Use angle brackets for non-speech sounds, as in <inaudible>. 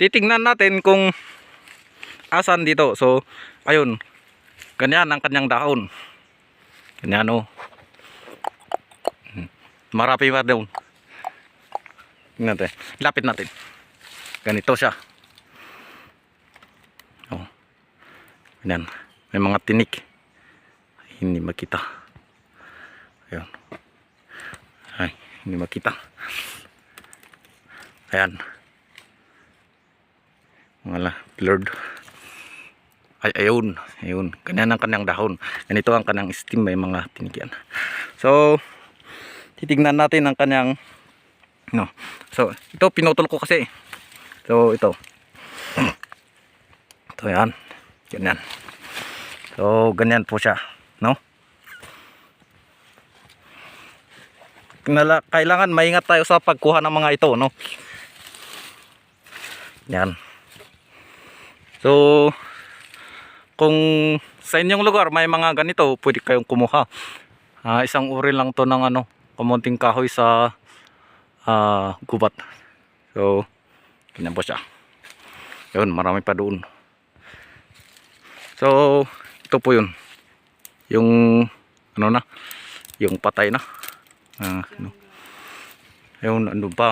titingnan natin kung asan dito. So, ayun. Ganyan ang kanyang dahon. Ganyan o. Marami pa doon. Natin. Lapit natin. Ganito siya. Oh. Ganyan. May mga tinik. Hindi makita. Ayun. Ay, hindi makita. Ayan. Wala, blurred. Ay, ayun. Ayun. Ganyan ang kanyang dahon. Ganito ang kanyang stem. May mga tinikyan. So, titignan natin ang kanyang no. So, ito pinutol ko kasi. So, ito. <clears throat> Ito yan. Ganyan. So, ganyan po siya. No? Kailangan maingat tayo sa pagkuha ng mga ito, no? Yan. So, kung sa inyong lugar may mga ganito, pwede kayong kumuha. Ah, isang uri lang to ng ano, kumunting kahoy sa ah, gubat. So, ganyan po siya. Yun, marami pa doon. So, ito po yun. Yung, ano na, yung patay na. Ah, ano. Yung, ano ba?